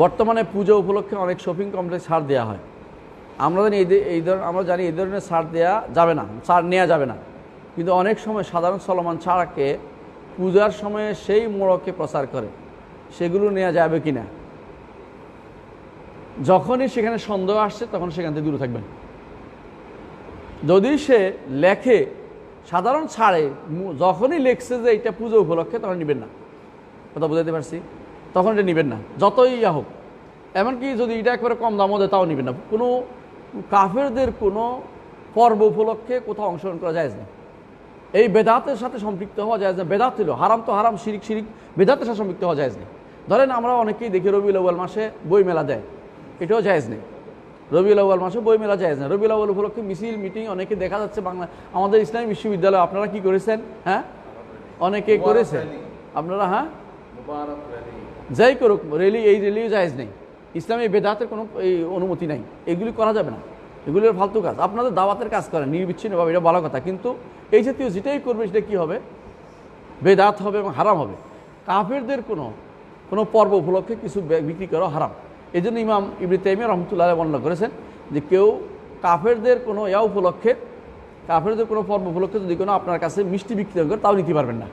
বর্তমানে পুজো উপলক্ষে অনেক শপিং কমপ্লেক্স ছাড় দেওয়া হয়। আমরা জানি এই ধরনের আমরা জানি এই ধরনের ছাড় দেওয়া যাবে না, ছাড় নেওয়া যাবে না। কিন্তু অনেক সময় সাধারণ চলমান ছাড়াকে পূজার সময়ে সেই মোড়কে প্রচার করে, সেগুলো নেওয়া যাবে কি না যখনই সেখানে সন্দেহ আসছে, তখন সেখান থেকে দূরে থাকবেন। যদি সে লেখে, সাধারণ ছাড়ে যখনই লেখছে যে এটা পুজো উপলক্ষে, তখন নেবেন না। কথা বুঝাতে পারছি? তখন এটা নেবেন না, যতই ইয়া হোক। এমনকি যদি এটা একবারে কম দামও দেয়, তাও নেবেন না। কোনো কাফেরদের কোনো পর্ব উপলক্ষে কোথাও অংশগ্রহণ করা যায় না। এই বেদাতের সাথে সম্পৃক্ত হওয়া যায় না। বেদাত ছিল হারাম তো হারাম, শিরিক শিরিক। বেদাতের সাথে সম্পৃক্ত হওয়া যায় না। ধরেন আমরা অনেকেই দেখি রবিউল আউ্বাল মাসে বই মেলা দেয়। এটাও জায়েজ নেই রবিউল আউ্বাল মাসে বই মেলা জায়েজ না। রবিউল আউ্বাল উপলক্ষে মিছিল, মিটিং অনেকে দেখা যাচ্ছে বাংলা আমাদের ইসলামী বিশ্ববিদ্যালয়, আপনারা কি করেছেন? হ্যাঁ? অনেকে করেছেন। আপনারা হ্যাঁ? যাই করুক রেলি এই রেলিও জায়েজ নেই। ইসলামী বেদাতের কোনো এই অনুমতি নাই। এগুলি করা যাবে না। এগুলির ফালতু কাজ। আপনাদের দাওয়াতের কাজ করেন, নির্বিচ্ছিন্নভাবে, এটা ভালো কথা। কিন্তু এই জাতীয় যেটাই করবে, সেটা কী হবে? বেদাত হবে এবং হারাম হবে। কাফেরদের কোনো কোনো পর্ব উপলক্ষে কিছু বিক্রি করা হারাম। এই জন্য ইমাম ইবরি তাইমিয়া রহমতুল্লাহ বর্ণনা করেছেন যে কেউ কাফেরদের কোনো ইয়া উপলক্ষে, কাফেরদের কোনো পর্ব উপলক্ষে যদি কোনো আপনার কাছে মিষ্টি বিক্রি করে, তাও নিতে পারবেন না।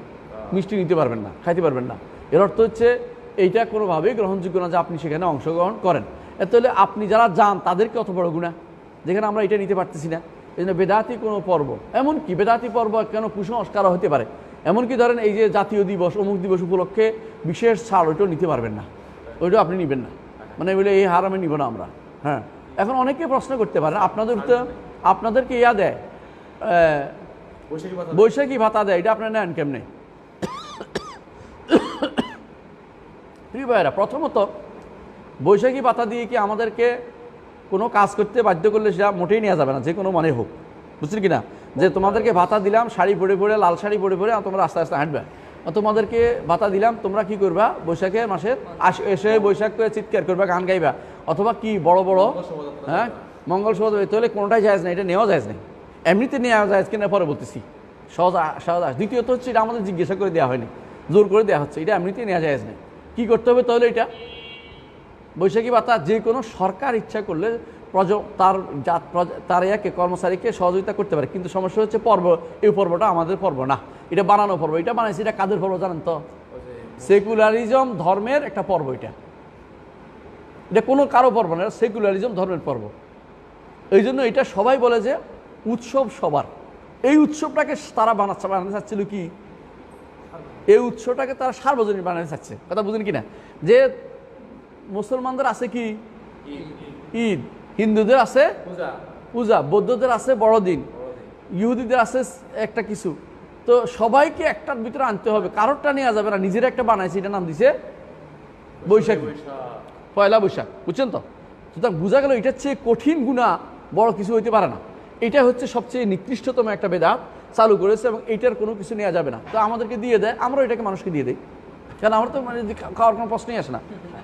মিষ্টি নিতে পারবেন না, খাইতে পারবেন না। এর অর্থ হচ্ছে এইটা কোনোভাবেই গ্রহণযোগ্য না যে আপনি সেখানে অংশগ্রহণ করেন। এত হলে আপনি যারা যান তাদেরকে অত বড় গুণা যেখানে আমরা এটা নিতে পারতেছি না। এই জন্য বেদাতি কোনো পর্ব এমনকি বেদাতি পর্ব কেন কুসংস্কার হতে পারে? এমনকি ধরেন এই যে জাতীয় দিবস অমুক দিবস উপলক্ষে বিশেষ ছাড় ওইটাও নিতে পারবেন না। ওইটাও আপনি নেবেন না। মানে বলে এই হারামে নিব না আমরা। হ্যাঁ। এখন অনেকে প্রশ্ন করতে পারে আপনাদের তো আপনাদেরকে ইয়া দেয়। বৈশাখী ভাতা দেয় এটা আপনার নেন কেমনে? প্রিয় ভাইয়েরা, প্রথমত বৈশাখী ভাতা দিয়ে কি আমাদেরকে কোনো কাজ করতে বাধ্য করলে সেটা মোটেই নেওয়া যাবে না, যে কোনো মানে হোক। বুঝছেন কি না যে তোমাদেরকে ভাতা দিলাম, শাড়ি পরে পরে, লাল শাড়ি পরে পরে তোমরা আস্তে আস্তে হাঁটবে। তোমাদেরকে ভাতা দিলাম, তোমরা কি করবা? বৈশাখের মাসে এসে বৈশাখ করে চিৎকার করবা, গান গাইবা। অথবা কি বড় বড় হ্যাঁ? মঙ্গল শোভাযাত্রা তাহলে কোনোটাই যায় না এটা নেওয়া যায় না এমনিতে নেওয়া যায় কিনা পরে বলতেছি সহজ সহজ দ্বিতীয়ত হচ্ছে এটা আমাদের জিজ্ঞাসা করে দেওয়া হয়নি, জোর করে দেওয়া হচ্ছে, এটা এমনিতেই নেওয়া যায় না কি করতে হবে তাহলে এটা? বৈশাখী ভাতা যে কোনো সরকার ইচ্ছা করলে প্রজ, তার জাত তার ইয়াকে, কর্মচারীকে সহযোগিতা করতে পারে। কিন্তু সমস্যা হচ্ছে পর্ব, এই পর্বটা আমাদের পর্ব না। এটা বানানো পর্ব। এটা বানাইছে, এটা কাদের পর্ব জানেন তো? সেকুলারিজম ধর্মের একটা পর্ব এটা। এটা কোনো কারও পর্ব না সেকুলারিজম ধর্মের পর্ব। এই জন্য এটা সবাই বলে যে, উৎসব সবার। এই উৎসবটাকে তারা বানাচ্ছে, বানাতে চাচ্ছিল কি? এই উৎসবটাকে তারা সার্বজনীন বানাতে চাচ্ছে কথা বুঝেন কি না যে মুসলমানদের আছে কি? ঈদ। হিন্দুদের আছে পূজা। বৌদ্ধদের আছে বড়দিন। ইহুদিদের আছে একটা কিছু। তো সবাইকে একটার ভিতরে আনতে হবে। কারোরটা নেওয়া যাবে না। নিজের একটা বানাইছে এটা নাম দিছে বৈশাখী। পয়লা বৈশাখ। বুঝছেন তো? সুতরাং বোঝা গেল এটার চেয়ে কঠিন গুণা বড় কিছু হইতে পারে না। এটা হচ্ছে সবচেয়ে নিকৃষ্টতম একটা বেদাত। চালু করেছে এবং এইটার কোনো কিছু নেওয়া যাবে না। তো আমাদেরকে দিয়ে দেয় আমরা এটাকে মানুষকে দিয়ে দিই। কারণ আমার তো মানে খাওয়ার কোনো প্রশ্নই আসে না।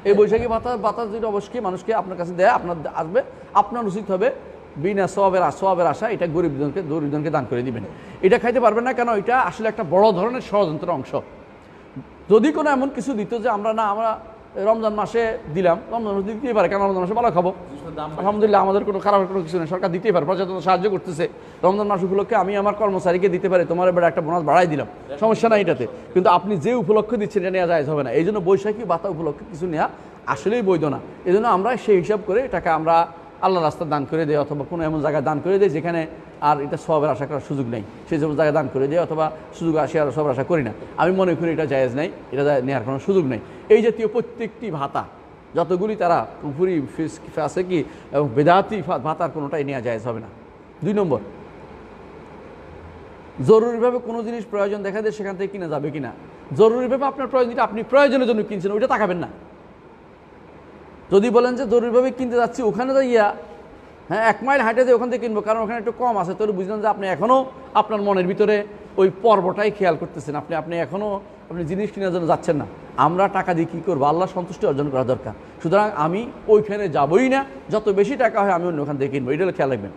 এই বৈশাখী ভাতা ভাতা যেটা অবশ্যই মানুষকে আপনার কাছে দেয়, আপনার আসবে। আপনার উচিত হবে বিনা সবের সবের আশা, এটা গরিবজনকে গরিবজনকে দান করে দিবেন। এটা খাইতে পারবেন না কেন, এটা আসলে একটা বড় ধরনের ষড়যন্ত্রের অংশ। যদি কোনো এমন কিছু দিত যে আমরা না, আমরা রমজান মাসে দিলাম, রমজান মাসে দিতেই পারে, কারণ রমজান মাসে ভালো খাব। আলহামদুলিল্লাহ আমাদের কোনো খারাপ কোনো কিছু নেই, সরকার দিতেই পারে, প্রজাতন্ত্র সাহায্য করতেছে। রমজান মাস উপলক্ষে আমি আমার কর্মচারীকে দিতে পারি, তোমার এবার একটা বোনাস বাড়াই দিলাম, সমস্যা নাই এটাতে। কিন্তু আপনি যে উপলক্ষে দিচ্ছেন, এটা নেওয়া যায় হবে না। এই জন্য বৈশাখী বাতা উপলক্ষে কিছু নেওয়া আসলেই বৈধ না। এই আমরা সেই হিসাব করে এটাকে আমরা আল্লাহ রাস্তা দান করে দেয় অথবা কোনো এমন জায়গায় দান করে দেয় যেখানে আর এটা সবের আশা করার সুযোগ নেই। সেই সব জায়গায় দান করে দেয় অথবা সুযোগ আসে আর সবার আশা করি না। আমি মনে করি এটা জায়েজ নেই, এটা নেওয়ার কোনো সুযোগ নেই। এই জাতীয় প্রত্যেকটি ভাতা, যতগুলি তারা পুকুরি ফিস আছে কি, এবং বেদাতি ভাতার কোনোটাই নেওয়া জায়েজ হবে না। দুই নম্বর, জরুরিভাবে কোনো জিনিস প্রয়োজন দেখা দেয় সেখান থেকে কিনা যাবে কিনা। জরুরিভাবে আপনার প্রয়োজন, যেটা আপনি প্রয়োজনের জন্য কিনছেন, ওইটা তাকাবেন না। যদি বলেন যে জরুরিভাবে কিনতে যাচ্ছি, ওখানে যাইয়া হ্যাঁ এক মাইল হাঁটে যে ওখান থেকে কিনবো, কারণ ওখানে একটু কম আছে। তবে বুঝলেন যে আপনি এখনও আপনার মনের ভিতরে ওই পর্বটাই খেয়াল করতেছেন। আপনি আপনি এখনও আপনি জিনিস কেনার জন্য যাচ্ছেন না। আমরা টাকা দিয়ে কী করব? আল্লাহ সন্তুষ্টি অর্জন করা দরকার। সুতরাং আমি ওইখানে যাবই না। যত বেশি টাকা হয় আমি অন্য ওখান থেকে কিনবো। এটা খেয়াল রাখবেন।